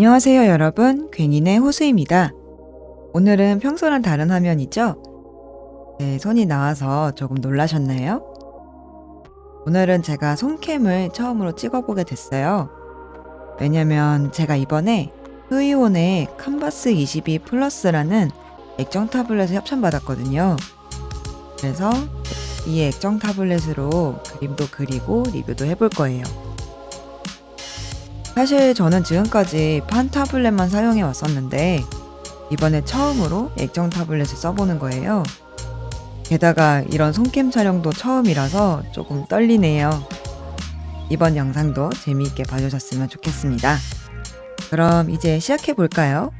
안녕하세요 여러분 괜인의 호수입니다. 오늘은 평소랑 다른 화면이죠? 네, 손이 나와서 조금 놀라셨나요? 오늘은 제가 손캠을 처음으로 찍어보게 됐어요. 왜냐면 제가 이번에 흐이온의 칸바스 22 플러스라는 액정 타블렛을 협찬받았거든요. 그래서 이 액정 타블렛으로 그림도 그리고 리뷰도 해볼 거예요. 사실 저는 지금까지 판 타블렛만 사용해 왔었는데 이번에 처음으로 액정 타블렛을 써보는 거예요. 게다가 이런 손캠 촬영도 처음이라서 조금 떨리네요. 이번 영상도 재미있게 봐주셨으면 좋겠습니다. 그럼 이제 시작해 볼까요?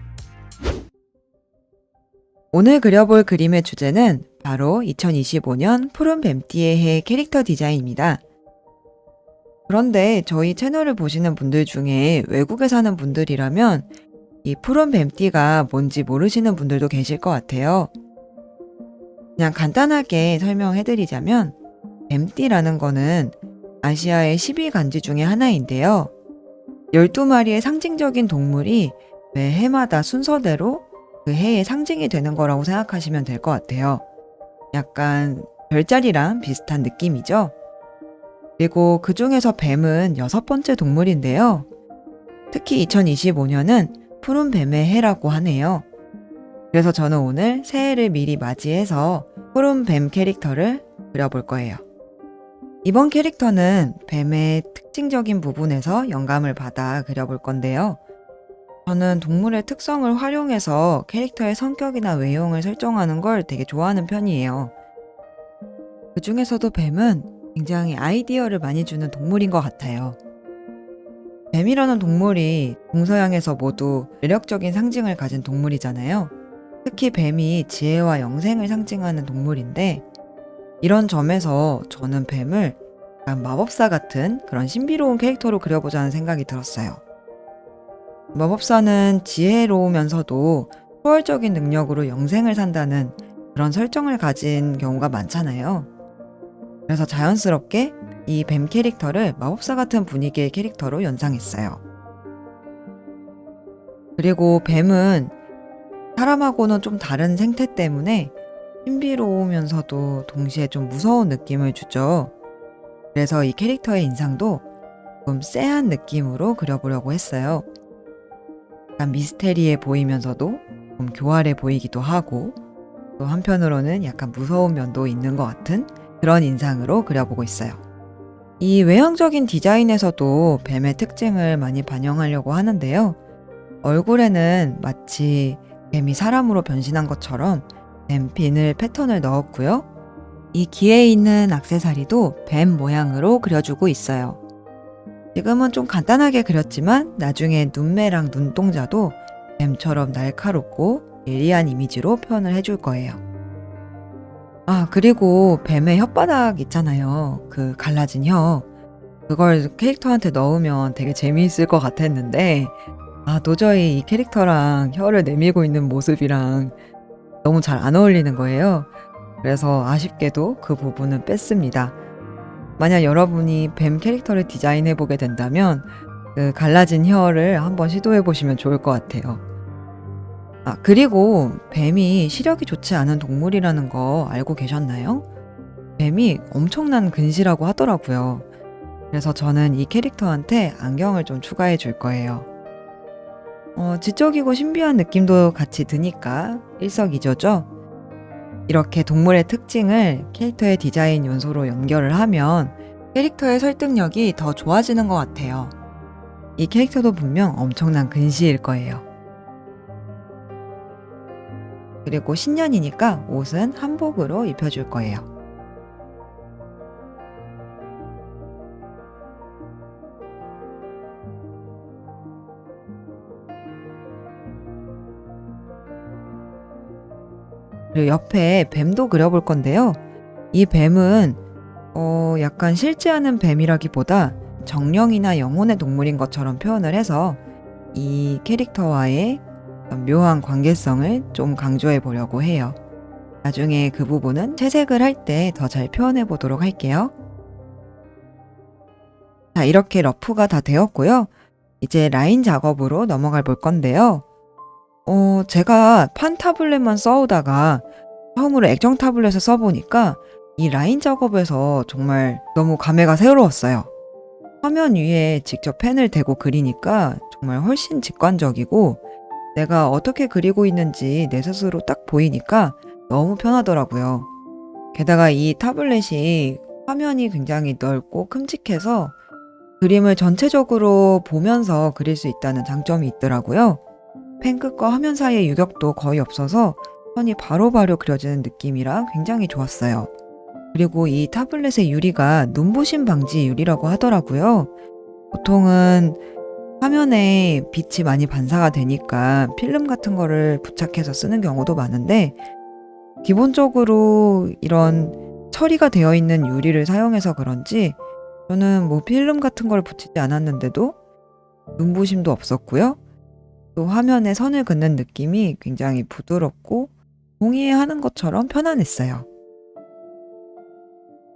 오늘 그려볼 그림의 주제는 바로 2025년 푸른 뱀띠의 해 캐릭터 디자인입니다. 그런데 저희 채널을 보시는 분들 중에 외국에 사는 분들이라면 이 푸른 뱀띠가 뭔지 모르시는 분들도 계실 것 같아요. 그냥 간단하게 설명해드리자면 뱀띠라는 거는 아시아의 12간지 중에 하나인데요. 12마리의 상징적인 동물이 매 해마다 순서대로 그 해의 상징이 되는 거라고 생각하시면 될 것 같아요. 약간 별자리랑 비슷한 느낌이죠? 그리고 그 중에서 뱀은 여섯 번째 동물인데요. 특히 2025년은 푸른 뱀의 해라고 하네요. 그래서 저는 오늘 새해를 미리 맞이해서 푸른 뱀 캐릭터를 그려볼 거예요. 이번 캐릭터는 뱀의 특징적인 부분에서 영감을 받아 그려볼 건데요. 저는 동물의 특성을 활용해서 캐릭터의 성격이나 외형을 설정하는 걸 되게 좋아하는 편이에요. 그 중에서도 뱀은 굉장히 아이디어를 많이 주는 동물인 것 같아요. 뱀이라는 동물이 동서양에서 모두 매력적인 상징을 가진 동물이잖아요. 특히 뱀이 지혜와 영생을 상징하는 동물인데 이런 점에서 저는 뱀을 약간 마법사 같은 그런 신비로운 캐릭터로 그려보자는 생각이 들었어요. 마법사는 지혜로우면서도 초월적인 능력으로 영생을 산다는 그런 설정을 가진 경우가 많잖아요. 그래서 자연스럽게 이 뱀 캐릭터를 마법사 같은 분위기의 캐릭터로 연상했어요. 그리고 뱀은 사람하고는 좀 다른 생태 때문에 신비로우면서도 동시에 좀 무서운 느낌을 주죠. 그래서 이 캐릭터의 인상도 좀 쎄한 느낌으로 그려보려고 했어요. 약간 미스테리해 보이면서도 좀 교활해 보이기도 하고 또 한편으로는 약간 무서운 면도 있는 것 같은 그런 인상으로 그려보고 있어요. 이 외형적인 디자인에서도 뱀의 특징을 많이 반영하려고 하는데요. 얼굴에는 마치 뱀이 사람으로 변신한 것처럼 뱀 비늘 패턴을 넣었고요. 이 귀에 있는 악세사리도 뱀 모양으로 그려주고 있어요. 지금은 좀 간단하게 그렸지만 나중에 눈매랑 눈동자도 뱀처럼 날카롭고 예리한 이미지로 표현을 해줄 거예요. 아, 그리고 뱀의 혓바닥 있잖아요. 그 갈라진 혀. 그걸 캐릭터한테 넣으면 되게 재미있을 것 같았는데, 아, 도저히 이 캐릭터랑 혀를 내밀고 있는 모습이랑 너무 잘 안 어울리는 거예요. 그래서 아쉽게도 그 부분은 뺐습니다. 만약 여러분이 뱀 캐릭터를 디자인해 보게 된다면, 그 갈라진 혀를 한번 시도해 보시면 좋을 것 같아요. 아, 그리고 뱀이 시력이 좋지 않은 동물이라는 거 알고 계셨나요? 뱀이 엄청난 근시라고 하더라고요. 그래서 저는 이 캐릭터한테 안경을 좀 추가해 줄 거예요. 어, 지적이고 신비한 느낌도 같이 드니까 일석이조죠? 이렇게 동물의 특징을 캐릭터의 디자인 요소로 연결을 하면 캐릭터의 설득력이 더 좋아지는 것 같아요. 이 캐릭터도 분명 엄청난 근시일 거예요. 그리고 신년이니까 옷은 한복으로 입혀줄 거예요. 그리고 옆에 뱀도 그려볼 건데요. 이 뱀은 어, 약간 실제 하는 뱀이라기보다 정령이나 영혼의 동물인 것처럼 표현을 해서 이 캐릭터와의 묘한 관계성을 좀 강조해 보려고 해요. 나중에 그 부분은 채색을 할 때 더 잘 표현해 보도록 할게요. 자, 이렇게 러프가 다 되었고요. 이제 라인 작업으로 넘어가 볼 건데요. 어, 제가 판 타블렛만 써오다가 처음으로 액정 타블렛을 써보니까 이 라인 작업에서 정말 너무 감회가 새로웠어요. 화면 위에 직접 펜을 대고 그리니까 정말 훨씬 직관적이고 내가 어떻게 그리고 있는지 내 스스로 딱 보이니까 너무 편하더라고요. 게다가 이 타블렛이 화면이 굉장히 넓고 큼직해서 그림을 전체적으로 보면서 그릴 수 있다는 장점이 있더라고요. 펜 끝과 화면 사이의 유격도 거의 없어서 선이 바로바로 그려지는 느낌이라 굉장히 좋았어요. 그리고 이 타블렛의 유리가 눈부심 방지 유리라고 하더라고요. 보통은 화면에 빛이 많이 반사가 되니까 필름 같은 거를 부착해서 쓰는 경우도 많은데 기본적으로 이런 처리가 되어 있는 유리를 사용해서 그런지 저는 뭐 필름 같은 걸 붙이지 않았는데도 눈부심도 없었고요. 또 화면에 선을 긋는 느낌이 굉장히 부드럽고 종이에 하는 것처럼 편안했어요.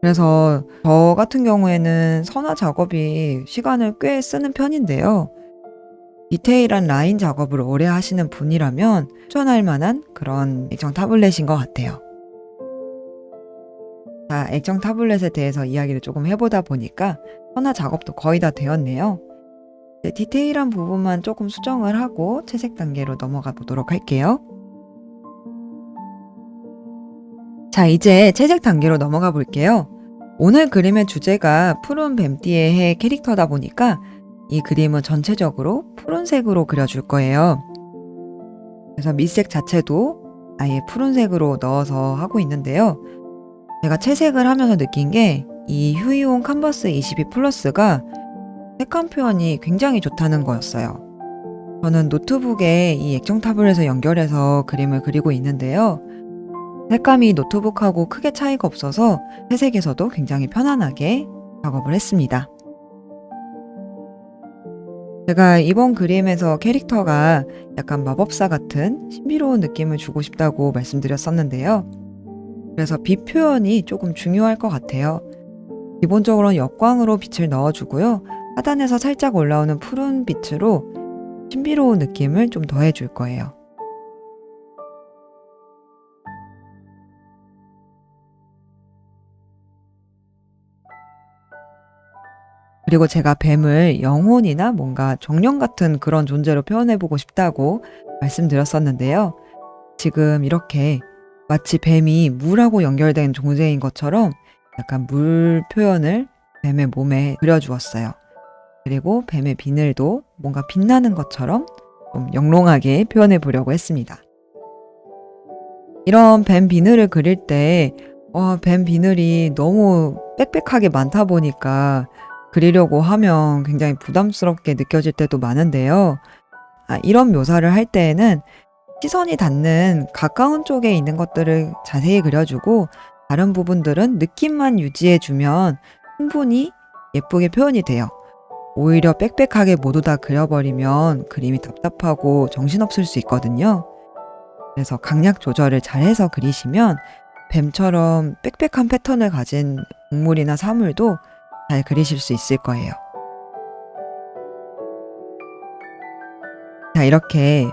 그래서 저 같은 경우에는 선화 작업이 시간을 꽤 쓰는 편인데요. 디테일한 라인 작업을 오래 하시는 분이라면 추천할 만한 그런 액정 타블렛인 것 같아요. 자, 액정 타블렛에 대해서 이야기를 조금 해보다 보니까 선화 작업도 거의 다 되었네요. 디테일한 부분만 조금 수정을 하고 채색 단계로 넘어가 보도록 할게요. 자, 이제 채색 단계로 넘어가 볼게요. 오늘 그림의 주제가 푸른 뱀띠의 해 캐릭터다 보니까 이 그림은 전체적으로 푸른색으로 그려줄 거예요. 그래서 밑색 자체도 아예 푸른색으로 넣어서 하고 있는데요. 제가 채색을 하면서 느낀 게 이 휴이온 캔버스 22 플러스가 색감 표현이 굉장히 좋다는 거였어요. 저는 노트북에 이 액정 타블렛을 연결해서 그림을 그리고 있는데요. 색감이 노트북하고 크게 차이가 없어서 회색에서도 굉장히 편안하게 작업을 했습니다. 제가 이번 그림에서 캐릭터가 약간 마법사 같은 신비로운 느낌을 주고 싶다고 말씀드렸었는데요. 그래서 빛 표현이 조금 중요할 것 같아요. 기본적으로는 역광으로 빛을 넣어주고요. 하단에서 살짝 올라오는 푸른 빛으로 신비로운 느낌을 좀 더해줄 거예요. 그리고 제가 뱀을 영혼이나 뭔가 정령 같은 그런 존재로 표현해보고 싶다고 말씀드렸었는데요. 지금 이렇게 마치 뱀이 물하고 연결된 존재인 것처럼 약간 물 표현을 뱀의 몸에 그려주었어요. 그리고 뱀의 비늘도 뭔가 빛나는 것처럼 좀 영롱하게 표현해 보려고 했습니다. 이런 뱀 비늘을 그릴 때, 어, 뱀 비늘이 너무 빽빽하게 많다 보니까 그리려고 하면 굉장히 부담스럽게 느껴질 때도 많은데요. 아, 이런 묘사를 할 때에는 시선이 닿는 가까운 쪽에 있는 것들을 자세히 그려주고 다른 부분들은 느낌만 유지해주면 충분히 예쁘게 표현이 돼요. 오히려 빽빽하게 모두 다 그려버리면 그림이 답답하고 정신없을 수 있거든요. 그래서 강약 조절을 잘해서 그리시면 뱀처럼 빽빽한 패턴을 가진 동물이나 사물도 잘 그리실 수 있을 거예요. 자, 이렇게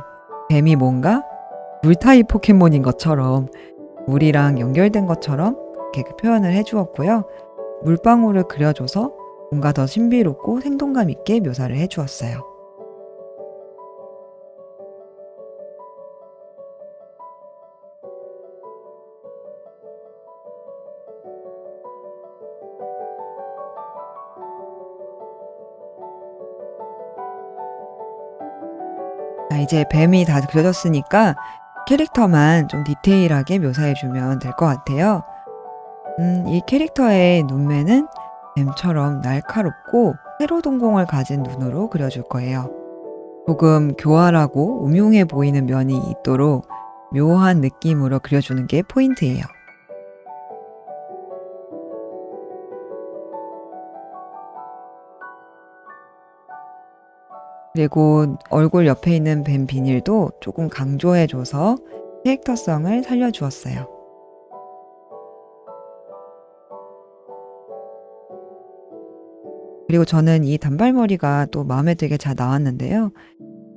뱀이 뭔가 물타입 포켓몬인 것처럼 물이랑 연결된 것처럼 이렇게 표현을 해주었고요. 물방울을 그려줘서 뭔가 더 신비롭고 생동감 있게 묘사를 해주었어요. 자, 이제 뱀이 다 그려졌으니까 캐릭터만 좀 디테일하게 묘사해주면 될 것 같아요. 음, 이 캐릭터의 눈매는 뱀처럼 날카롭고 세로 동공을 가진 눈으로 그려줄 거예요. 조금 교활하고 음흉해 보이는 면이 있도록 묘한 느낌으로 그려주는 게 포인트예요. 그리고 얼굴 옆에 있는 뱀 비닐도 조금 강조해줘서 캐릭터성을 살려주었어요. 그리고 저는 이 단발머리가 또 마음에 들게 잘 나왔는데요.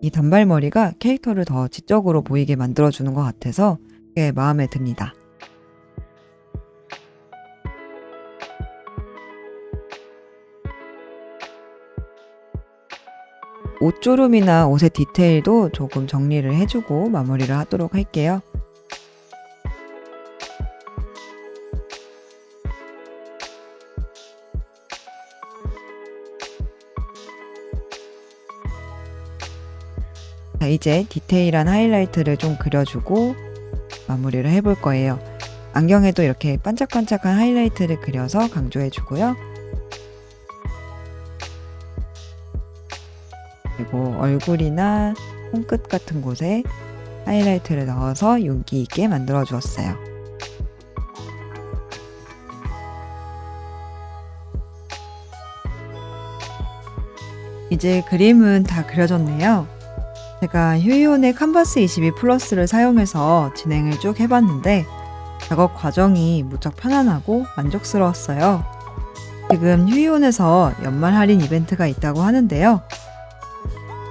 이 단발머리가 캐릭터를 더 지적으로 보이게 만들어주는 것 같아서 꽤 마음에 듭니다. 옷조름이나 옷의 디테일도 조금 정리를 해주고 마무리를 하도록 할게요. 자, 이제 디테일한 하이라이트를 좀 그려주고 마무리를 해볼 거예요. 안경에도 이렇게 반짝반짝한 하이라이트를 그려서 강조해주고요. 얼굴이나 손끝 같은 곳에 하이라이트를 넣어서 윤기 있게 만들어 주었어요. 이제 그림은 다 그려졌네요. 제가 휴이온의 칸바스 22 플러스를 사용해서 진행을 쭉 해봤는데 작업 과정이 무척 편안하고 만족스러웠어요. 지금 휴이온에서 연말 할인 이벤트가 있다고 하는데요.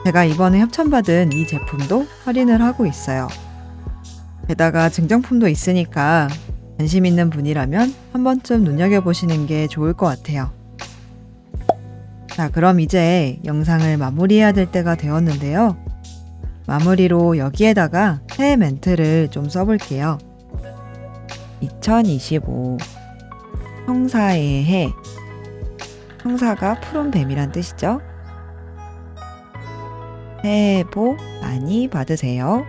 제가 이번에 협찬받은 이 제품도 할인을 하고 있어요. 게다가 증정품도 있으니까 관심 있는 분이라면 한 번쯤 눈여겨보시는 게 좋을 것 같아요. 자, 그럼 이제 영상을 마무리해야 될 때가 되었는데요. 마무리로 여기에다가 새해 멘트를 좀 써볼게요. 2025 형사의 해 형사가 푸른 뱀이란 뜻이죠. 새해 복 많이 받으세요.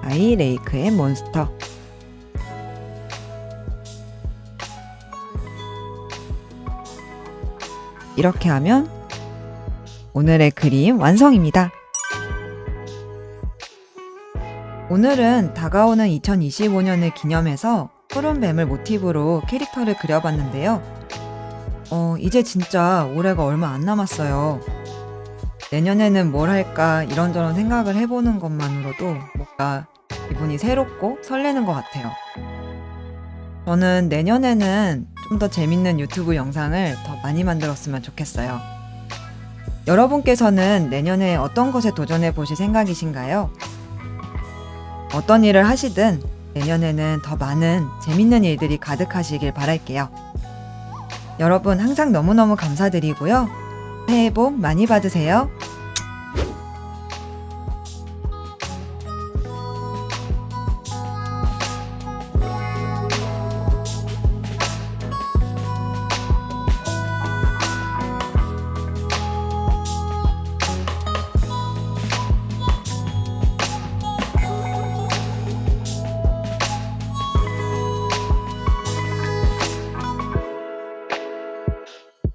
아이 레이크의 몬스터 이렇게 하면 오늘의 그림 완성입니다. 오늘은 다가오는 2025년을 기념해서 푸른 뱀을 모티브로 캐릭터를 그려봤는데요. 어, 이제 진짜 올해가 얼마 안 남았어요. 내년에는 뭘 할까 이런저런 생각을 해보는 것만으로도 뭔가 기분이 새롭고 설레는 것 같아요. 저는 내년에는 좀 더 재밌는 유튜브 영상을 더 많이 만들었으면 좋겠어요. 여러분께서는 내년에 어떤 것에 도전해 보실 생각이신가요? 어떤 일을 하시든 내년에는 더 많은 재밌는 일들이 가득하시길 바랄게요. 여러분 항상 너무너무 감사드리고요. 새해 복 많이 받으세요.